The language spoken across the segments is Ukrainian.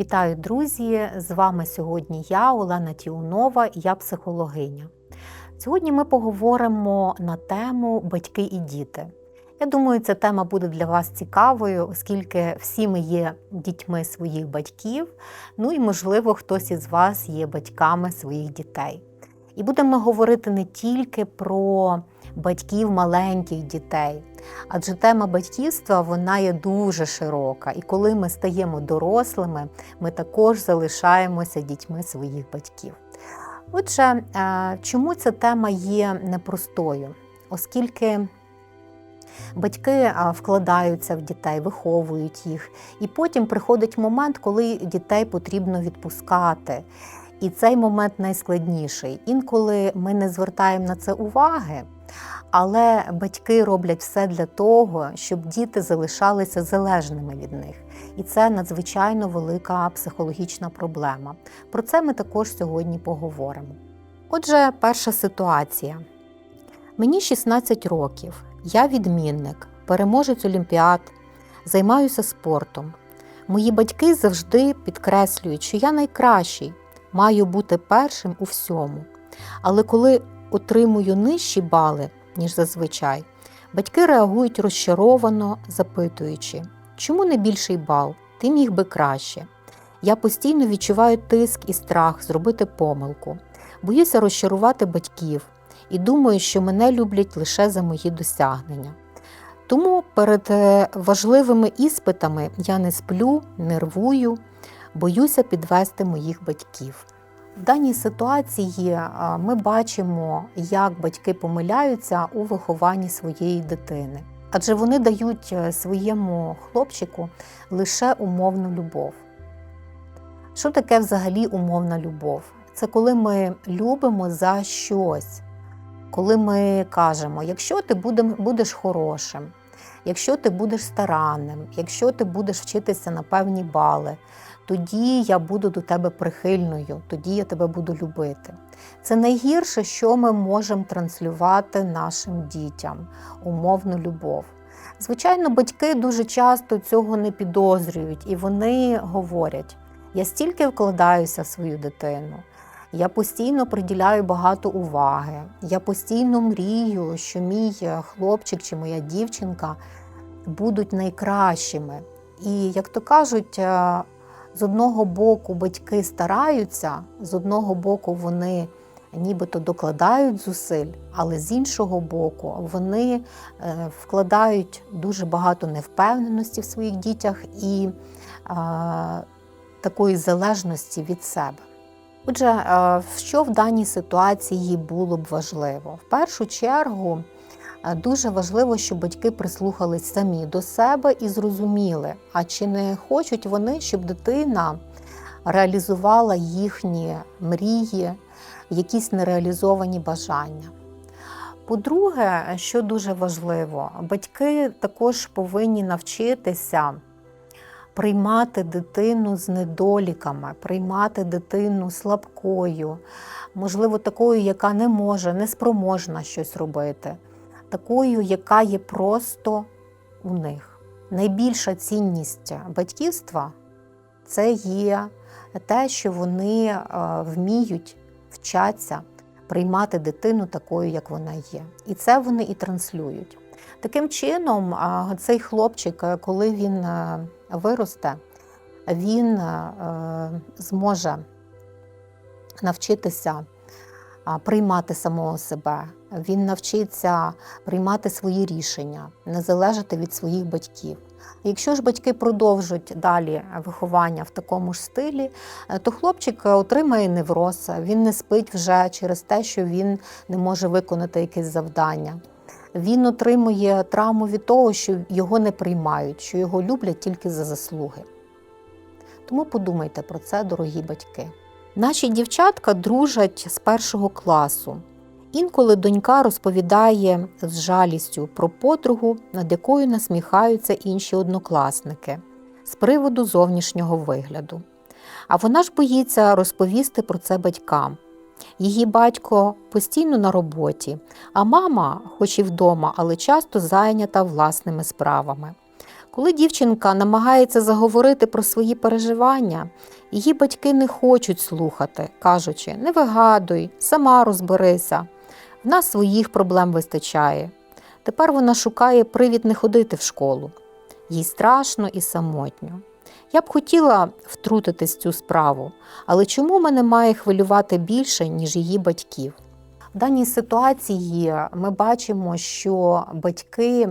Вітаю, друзі! З вами сьогодні я, Олена Тіунова, я психологиня. Сьогодні ми поговоримо на тему батьки і діти. Я думаю, ця тема буде для вас цікавою, оскільки всі ми є дітьми своїх батьків, ну і, можливо, хтось із вас є батьками своїх дітей. І будемо говорити не тільки про батьків маленьких дітей, адже тема батьківства вона є дуже широка. І коли ми стаємо дорослими, ми також залишаємося дітьми своїх батьків. Отже, е, чому ця тема є непростою? Оскільки батьки е, вкладаються в дітей, виховують їх, і потім приходить момент, коли дітей потрібно відпускати. І цей момент найскладніший. Інколи ми не звертаємо на це уваги, але батьки роблять все для того, щоб діти залишалися залежними від них. І це надзвичайно велика психологічна проблема. Про це ми також сьогодні поговоримо. Отже, перша ситуація. Мені 16 років, я відмінник, переможець олімпіад, займаюся спортом. Мої батьки завжди підкреслюють, що я найкращий, маю бути першим у всьому. Але коли отримую нижчі бали, ніж зазвичай, батьки реагують розчаровано, запитуючи, чому не більший бал? Ти міг би краще. Я постійно відчуваю тиск і страх зробити помилку, боюся розчарувати батьків і думаю, що мене люблять лише за мої досягнення. Тому перед е, важливими іспитами я не сплю, нервую, боюся підвести моїх батьків. В даній ситуації ми бачимо, як батьки помиляються у вихованні своєї дитини, адже вони дають е, своєму хлопчику лише умовну любов. Що таке взагалі умовна любов? Це коли ми любимо за щось, коли ми кажемо, якщо ти будеш хорошим, якщо ти будеш старанним, якщо ти будеш вчитися на певні бали, тоді я буду до тебе прихильною, тоді я тебе буду любити. Це найгірше, що ми можемо транслювати нашим дітям умовну любов. Звичайно, батьки дуже часто цього не підозрюють, і вони говорять: я стільки вкладаюся в свою дитину. Я постійно приділяю багато уваги. Я постійно мрію, що мій хлопчик чи моя дівчинка будуть найкращими. І, як то кажуть, з одного боку батьки стараються, з одного боку, вони нібито докладають зусиль, але з іншого боку, вони е, вкладають дуже багато невпевненості в своїх дітях і а, такої залежності від себе. Отже, що в даній ситуації було б важливо? В першу чергу дуже важливо, щоб батьки прислухались самі до себе і зрозуміли, а чи не хочуть вони, щоб дитина реалізувала їхні мрії, якісь нереалізовані бажання. По-друге, що дуже важливо, батьки також повинні навчитися приймати дитину з недоліками, приймати дитину слабкою, можливо, такою, яка не може, не спроможна щось робити, такою, яка є просто у них. Найбільша цінність батьківства це є те, що вони е, вміють вчаться приймати дитину такою, як вона є. І це вони і транслюють. Таким чином, цей хлопчик, е, коли він е, виросте, він е, зможе навчитися приймати самого себе, він навчиться приймати свої рішення, не залежати від своїх батьків. Якщо ж батьки продовжують далі виховання в такому ж стилі, то хлопчик отримає невроз, він не спить вже через те, що він не може виконати якесь завдання він отримує травму від того, що його не приймають, що його люблять тільки за заслуги. Тому подумайте про це, дорогі батьки. Наші дівчатка дружать з першого класу. Інколи донька розповідає з жалістю про подругу, над якою насміхаються інші однокласники з приводу зовнішнього вигляду. А вона ж боїться розповісти про це батькам. Її батько постійно на роботі, а мама, хоч і вдома, але часто зайнята власними справами. Коли дівчинка намагається заговорити про свої переживання, її батьки не хочуть слухати, кажучи, не вигадуй, сама розберися. В нас своїх проблем вистачає. Тепер вона шукає привід не ходити в школу. Їй страшно і самотньо. Я б хотіла втрутитись в цю справу, але чому мене має хвилювати більше, ніж її батьків? В даній ситуації ми бачимо, що батьки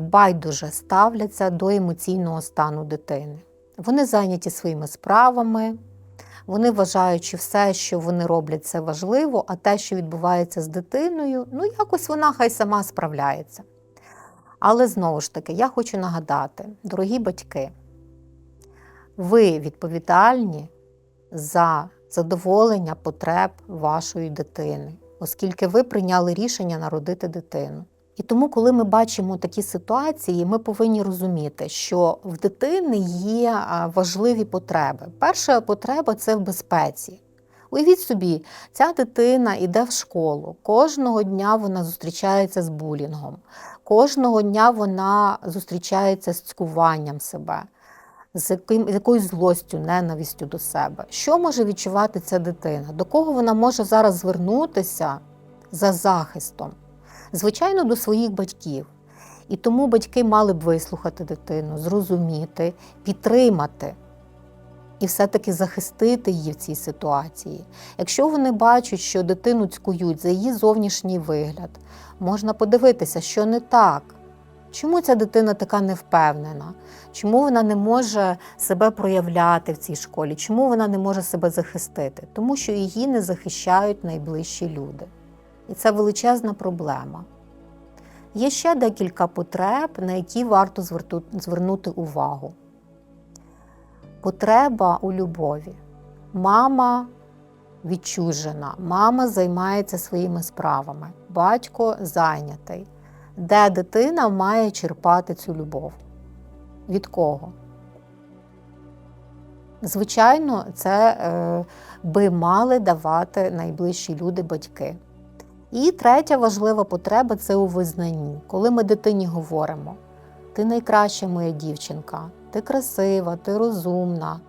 байдуже ставляться до емоційного стану дитини. Вони зайняті своїми справами, вони вважають, що все, що вони роблять, це важливо, а те, що відбувається з дитиною, ну якось вона хай сама справляється. Але знову ж таки, я хочу нагадати, дорогі батьки, ви відповідальні за задоволення потреб вашої дитини, оскільки ви прийняли рішення народити дитину. І тому, коли ми бачимо такі ситуації, ми повинні розуміти, що в дитини є важливі потреби. Перша потреба це в безпеці. Уявіть собі, ця дитина йде в школу, кожного дня вона зустрічається з булінгом, кожного дня вона зустрічається з цькуванням себе, з яким, якоюсь злостю, ненавистю до себе. Що може відчувати ця дитина? До кого вона може зараз звернутися за захистом? Звичайно, до своїх батьків. І тому батьки мали б вислухати дитину, зрозуміти, підтримати і все-таки захистити її в цій ситуації. Якщо вони бачать, що дитину цькують за її зовнішній вигляд, можна подивитися, що не так. Чому ця дитина така невпевнена? Чому вона не може себе проявляти в цій школі? Чому вона не може себе захистити? Тому що її не захищають найближчі люди. І це величезна проблема. Є ще декілька потреб, на які варто звернути увагу. Потреба у любові. Мама відчужена, мама займається своїми справами, батько зайнятий. Де дитина має черпати цю любов? Від кого? Звичайно, це е, би мали давати найближчі люди батьки. І третя важлива потреба це у визнанні. Коли ми дитині говоримо, ти найкраща моя дівчинка, ти красива, ти розумна,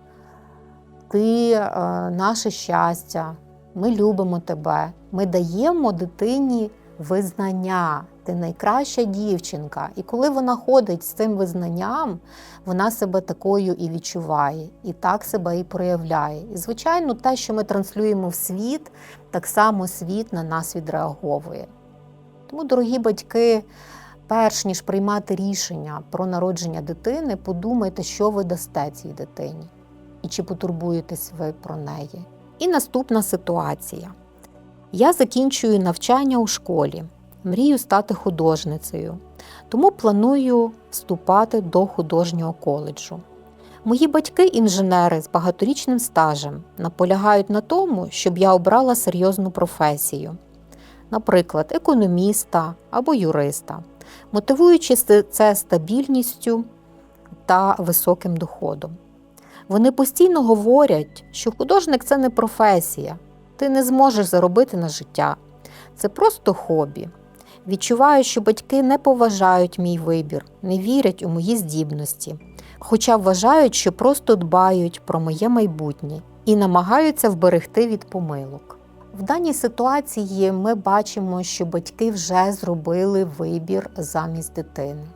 ти е, наше щастя, ми любимо тебе. Ми даємо дитині визнання, ти найкраща дівчинка. І коли вона ходить з цим визнанням, вона себе такою і відчуває, і так себе і проявляє. І, звичайно, те, що ми транслюємо в світ, так само світ на нас відреаговує. Тому, дорогі батьки, перш ніж приймати рішення про народження дитини, подумайте, що ви дасте цій дитині, і чи потурбуєтесь ви про неї. І наступна ситуація. Я закінчую навчання у школі мрію стати художницею, тому планую вступати до художнього коледжу. Мої батьки, інженери з багаторічним стажем, наполягають на тому, щоб я обрала серйозну професію, наприклад, економіста або юриста, мотивуючи це стабільністю та високим доходом. Вони постійно говорять, що художник це не професія, ти не зможеш заробити на життя, це просто хобі. Відчуваю, що батьки не поважають мій вибір, не вірять у мої здібності, хоча вважають, що просто дбають про моє майбутнє і намагаються вберегти від помилок. В даній ситуації ми бачимо, що батьки вже зробили вибір замість дитини.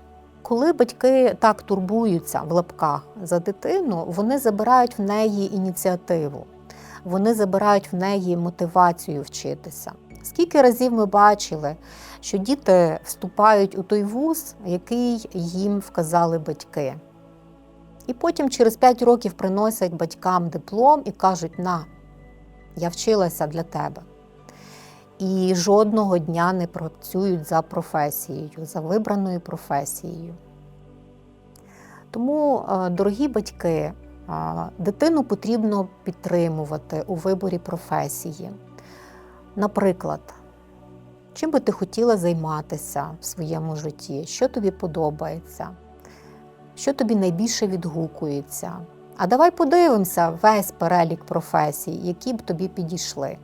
Коли батьки так турбуються в лапках за дитину, вони забирають в неї ініціативу, вони забирають в неї мотивацію вчитися. Скільки разів ми бачили, що діти вступають у той вуз, який їм вказали батьки. І потім через 5 років приносять батькам диплом і кажуть: на, я вчилася для тебе. І жодного дня не працюють за професією, за вибраною професією. Тому, е, дорогі батьки, е, дитину потрібно підтримувати у виборі професії. Наприклад, чим би ти хотіла займатися в своєму житті, що тобі подобається, що тобі найбільше відгукується. А давай подивимося весь перелік професій, які б тобі підійшли.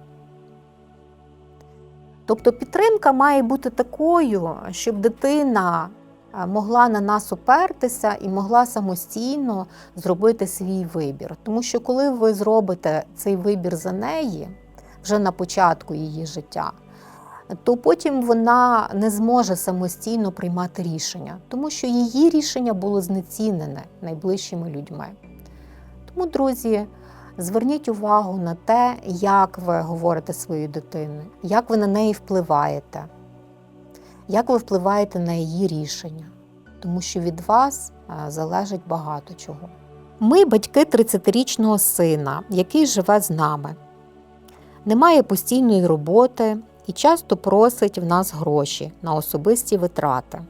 Тобто підтримка має бути такою, щоб дитина е, могла на нас опертися і могла самостійно зробити свій вибір. Тому що коли ви зробите цей вибір за неї вже на початку її життя, то потім вона не зможе самостійно приймати рішення, тому що її рішення було знецінене найближчими людьми. Тому, друзі, зверніть увагу на те, як ви говорите своєю дитиною, як ви на неї впливаєте, як ви впливаєте на її рішення, тому що від вас залежить багато чого. Ми батьки 30-річного сина, який живе з нами, не має постійної роботи і часто просить в нас гроші на особисті витрати.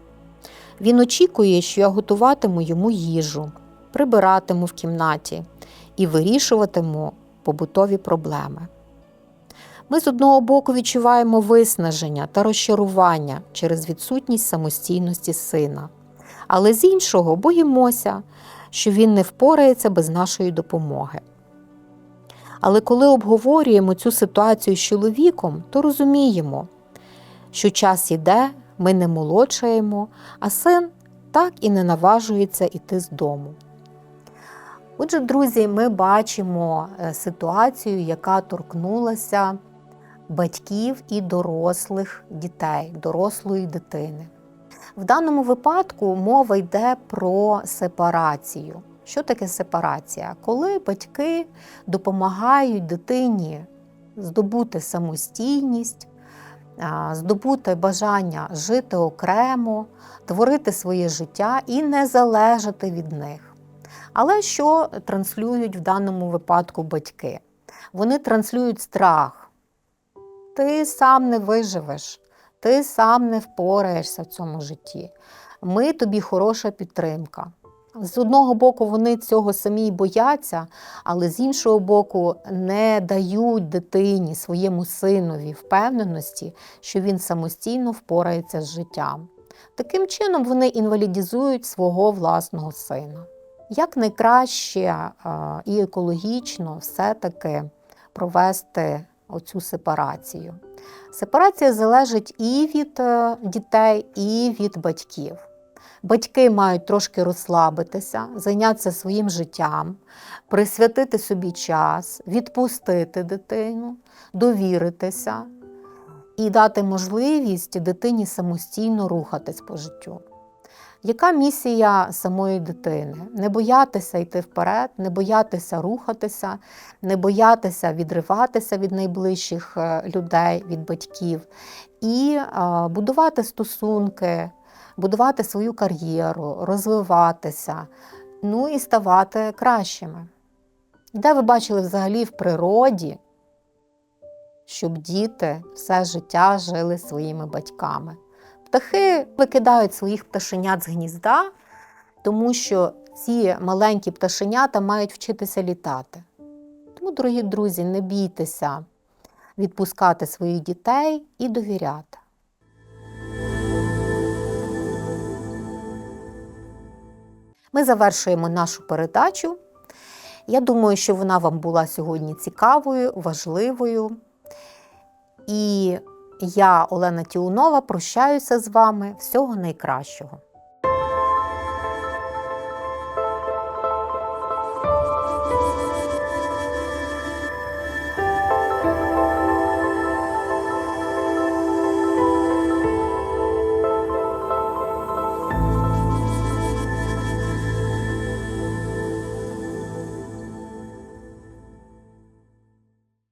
Він очікує, що я готуватиму йому їжу, прибиратиму в кімнаті і вирішуватиму побутові проблеми. Ми з одного боку відчуваємо виснаження та розчарування через відсутність самостійності сина, але з іншого боїмося, що він не впорається без нашої допомоги. Але коли обговорюємо цю ситуацію з чоловіком, то розуміємо, що час іде, ми не молодшаємо, а син так і не наважується йти з дому. Отже, друзі, ми бачимо е, ситуацію, яка торкнулася батьків і дорослих дітей, дорослої дитини. В даному випадку мова йде про сепарацію. Що таке сепарація? Коли батьки допомагають дитині здобути самостійність, здобути бажання жити окремо, творити своє життя і не залежати від них. Але що транслюють в даному випадку батьки? Вони транслюють страх. Ти сам не виживеш, ти сам не впораєшся в цьому житті. Ми тобі хороша підтримка. З одного боку, вони цього самі бояться, але з іншого боку, не дають дитині, своєму синові впевненості, що він самостійно впорається з життям. Таким чином, вони інвалідізують свого власного сина. Як найкраще і екологічно все-таки провести оцю сепарацію? Сепарація залежить і від е, дітей, і від батьків. Батьки мають трошки розслабитися, зайнятися своїм життям, присвятити собі час, відпустити дитину, довіритися і дати можливість дитині самостійно рухатись по життю. Яка місія самої дитини? Не боятися йти вперед, не боятися рухатися, не боятися відриватися від найближчих е, людей, від батьків і е, будувати стосунки, будувати свою кар'єру, розвиватися, ну і ставати кращими. Де ви бачили взагалі в природі, щоб діти все життя жили своїми батьками? Птахи викидають своїх пташенят з гнізда, тому що ці маленькі пташенята мають вчитися літати. Тому, дорогі друзі, не бійтеся відпускати своїх дітей і довіряти. Ми завершуємо нашу передачу. Я думаю, що вона вам була сьогодні цікавою, важливою. І я, Олена Тіунова, прощаюся з вами. Всього найкращого.